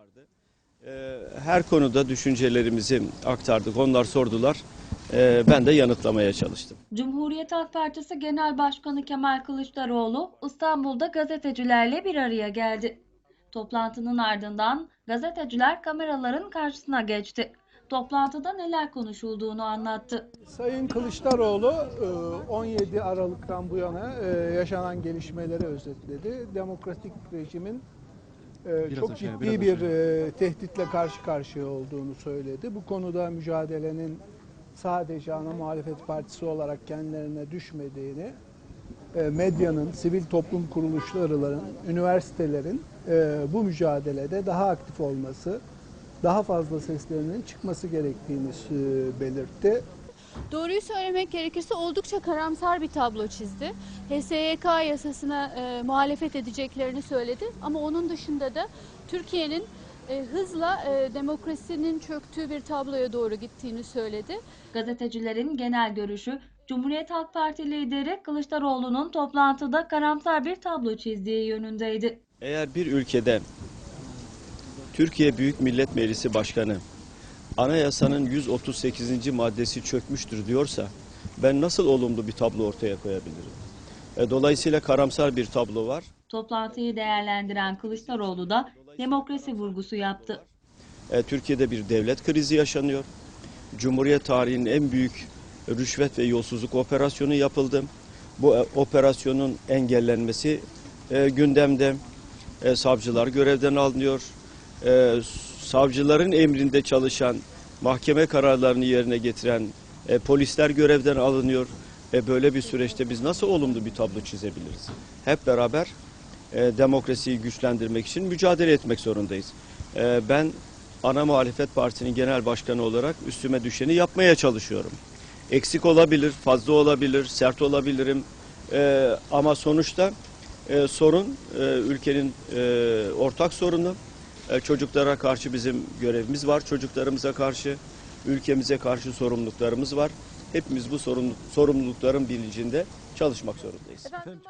vardı. Ee, Her konuda düşüncelerimizi aktardık. Onlar sordular. Ee, Ben de yanıtlamaya çalıştım. Cumhuriyet Halk Partisi Genel Başkanı Kemal Kılıçdaroğlu İstanbul'da gazetecilerle bir araya geldi. Toplantının ardından gazeteciler kameraların karşısına geçti. Toplantıda neler konuşulduğunu anlattı. Sayın Kılıçdaroğlu e, 17 Aralık'tan bu yana e, yaşanan gelişmeleri özetledi. Demokratik rejimin e, çok aşağıya, ciddi biraz bir e, tehditle karşı karşıya olduğunu söyledi. Bu konuda mücadelenin sadece ana muhalefet partisi olarak kendilerine düşmediğini, e, medyanın, sivil toplum kuruluşlarının, üniversitelerin e, bu mücadelede daha aktif olması, daha fazla seslerinin çıkması gerektiğini belirtti. Doğruyu söylemek gerekirse oldukça karamsar bir tablo çizdi. HSYK yasasına e, muhalefet edeceklerini söyledi ama onun dışında da Türkiye'nin e, hızla e, demokrasinin çöktüğü bir tabloya doğru gittiğini söyledi. Gazetecilerin genel görüşü Cumhuriyet Halk Parti lideri Kılıçdaroğlu'nun toplantıda karamsar bir tablo çizdiği yönündeydi. Eğer bir ülkede Türkiye Büyük Millet Meclisi Başkanı anayasanın 138. maddesi çökmüştür diyorsa ben nasıl olumlu bir tablo ortaya koyabilirim? E, Dolayısıyla karamsar bir tablo var. Toplantıyı değerlendiren Kılıçdaroğlu da demokrasi vurgusu yaptı. E, Türkiye'de bir devlet krizi yaşanıyor. Cumhuriyet tarihinin en büyük rüşvet ve yolsuzluk operasyonu yapıldı. Bu e, operasyonun engellenmesi gündemde. Savcılar görevden alınıyor. Savcıların emrinde çalışan, mahkeme kararlarını yerine getiren e, polisler görevden alınıyor. E, böyle bir süreçte biz nasıl olumlu bir tablo çizebiliriz? Hep beraber e, demokrasiyi güçlendirmek için mücadele etmek zorundayız. E, ben ana muhalefet partisinin genel başkanı olarak üstüme düşeni yapmaya çalışıyorum. Eksik olabilir, fazla olabilir, sert olabilirim. E, ama sonuçta e, sorun e, ülkenin e, ortak sorunu. E, çocuklara karşı bizim görevimiz var. Çocuklarımıza karşı, ülkemize karşı sorumluluklarımız var. Hepimiz bu sorumluluk, sorumlulukların bilincinde çalışmak zorundayız. Efendim